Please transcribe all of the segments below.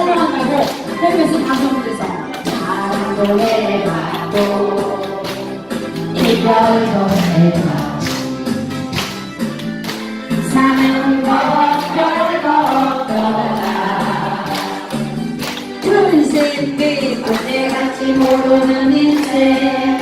촬영한 거를 KBS 방송국에서 반도에 해봐도 이별도 해봐 사는 거 별거 없더라 그런 인생 그리고 내같이 모르는 인생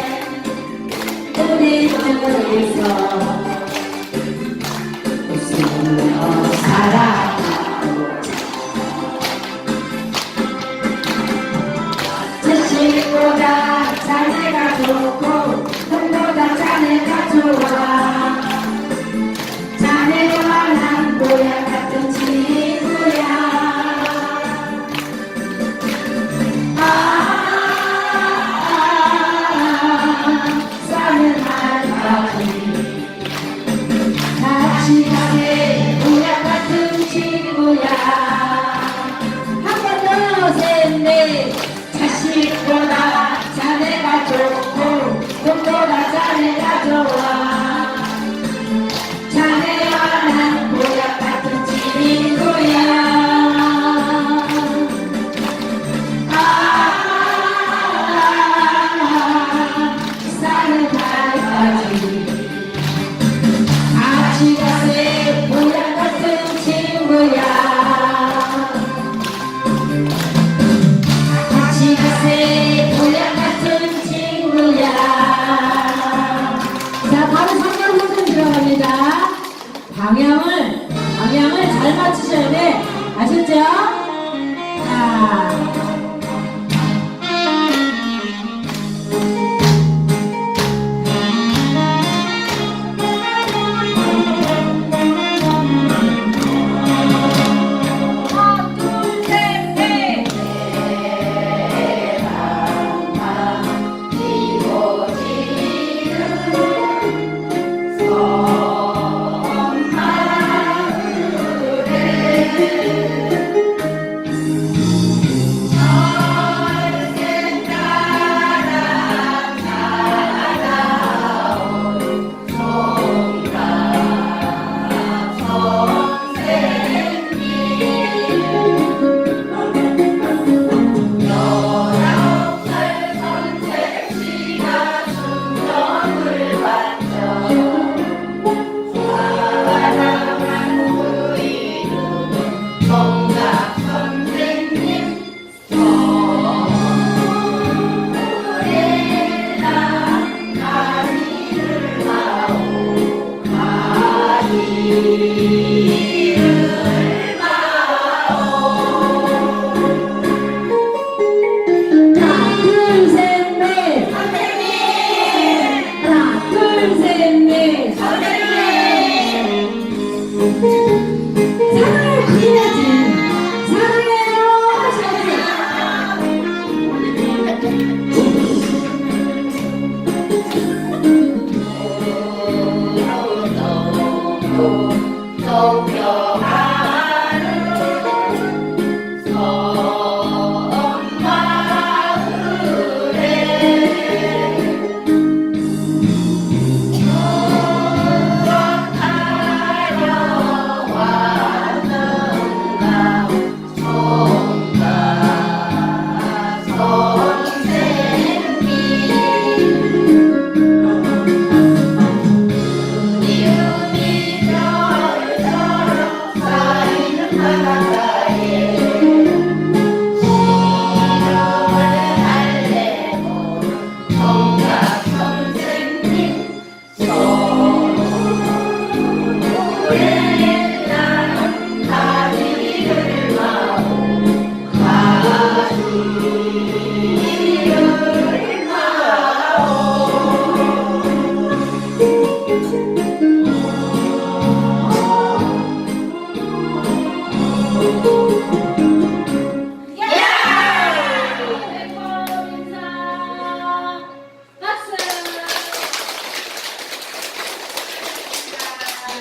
Oh, no.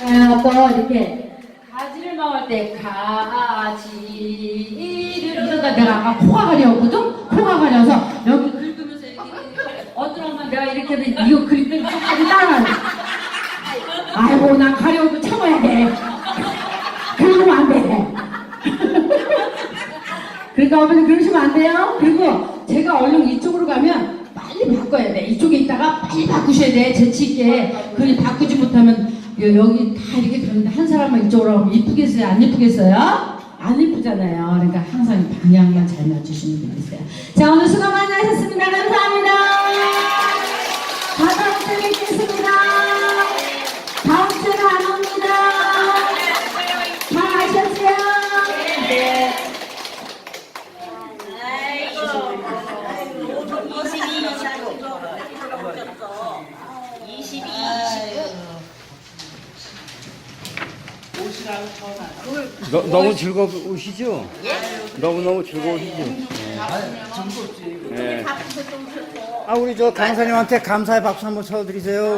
아빠 이렇게 가지를 먹을 때 가지 이러다 내가 아까 코가 가려웠거든? 코가 가려서 여기 긁으면서 이렇게 어떤 엄마 내가 이렇게 해도 이거 긁는 거까지 따라가 아이고 나 가려고 참아야 돼. 긁으면 안돼. 그러니까 어머니 그러시면 안 돼요? 그리고 제가 얼른 이쪽으로 가면 빨리 바꿔야 돼. 이쪽에 있다가 빨리 바꾸셔야 돼. 재치 있게. 그리 바꾸지 못하면 여- 여기 다 이렇게 되는데 한 사람만 이쪽으로 하면 이쁘겠어요? 안 이쁘겠어요? 안 이쁘잖아요. 그러니까 항상 방향만 잘 맞추시면 되겠어요. 자 오늘 수고 많이 하셨습니다. 감사합니다. 너, 너무 즐거우시죠? 너무 너무 즐거우시죠? 네. 아 우리 저 강사님한테 감사의 박수 한번 쳐드리세요.